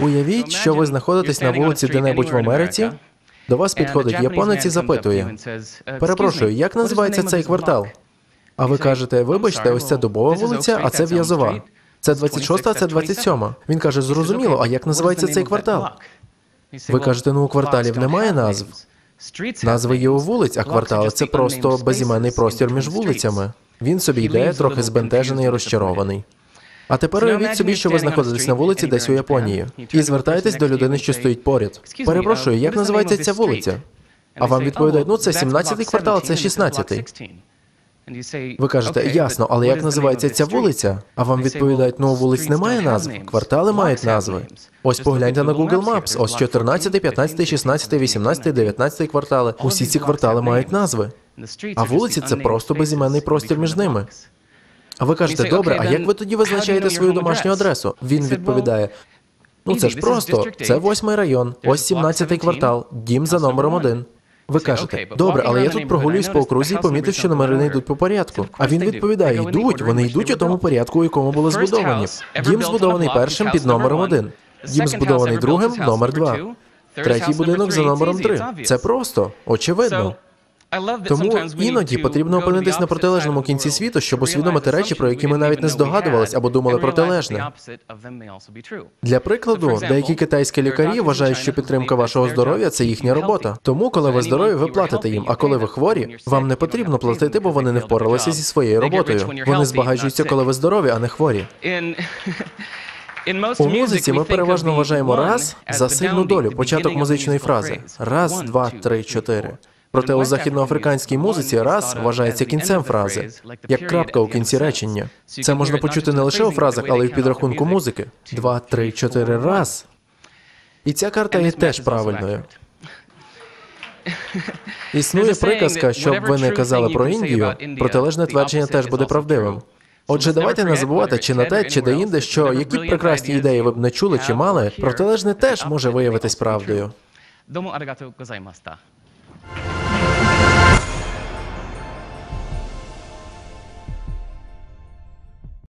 Уявіть, що ви знаходитесь на вулиці де-небудь в Америці. До вас підходить японець і запитує: Перепрошую, як називається цей квартал? А ви кажете, вибачте, ось це дубова вулиця, а це в'язова. Це 26, а це 27. Він каже, зрозуміло, а як називається цей квартал? Ви кажете, ну у кварталів немає назв. Назви є у вулиць, а квартали це просто безіменний простір між вулицями. Він собі йде, трохи збентежений і розчарований. А тепер уявіть собі, що ви знаходитесь на вулиці десь у Японії, і звертаєтесь до людини, що стоїть поряд. Перепрошую, як називається ця вулиця? А вам відповідають, ну це 17-й квартал, це 16-й. Ви кажете, ясно, але як називається ця вулиця? А вам відповідають, ну вулиць немає назв, квартали мають назви. Ось погляньте на Google Maps, ось 14, 15, 16, 18, 19 квартали. Усі ці квартали мають назви. А вулиці це просто безіменний простір між ними. А ви кажете, добре, а як ви тоді визначаєте свою домашню адресу? Він відповідає: ну це ж просто, це восьмий район, ось 17-й квартал, дім за номером один. Ви кажете, добре, але я тут прогулююсь по окрузі і помітив, що номери не йдуть по порядку. А він відповідає: йдуть, вони йдуть у тому порядку, у якому були збудовані. Дім збудований першим під номером один. Дім збудований другим, номер два. Третій будинок за номером три. Це просто, очевидно. Тому іноді потрібно опинитись на протилежному кінці світу, щоб усвідомити речі, про які ми навіть не здогадувались або думали протилежне. Для прикладу, деякі китайські лікарі вважають, що підтримка вашого здоров'я це їхня робота. Тому, коли ви здорові, ви платите їм. А коли ви хворі, вам не потрібно платити, бо вони не впоралися зі своєю роботою. Вони збагачуються, коли ви здорові, а не хворі. У музиці ми переважно вважаємо раз за сильну долю, початок музичної фрази. Раз, два, три, чотири. Проте у західноафриканській музиці раз вважається кінцем фрази, як крапка у кінці речення. Це можна почути не лише у фразах, але й в підрахунку музики. Два, три, чотири, раз. І ця карта є теж правильною. Існує приказка, щоб ви не казали про Індію, протилежне твердження теж буде правдивим. Отже, давайте не забувати, чи на те, чи де інде, що які б прекрасні ідеї ви б не чули чи мали, протилежне теж може виявитись правдою.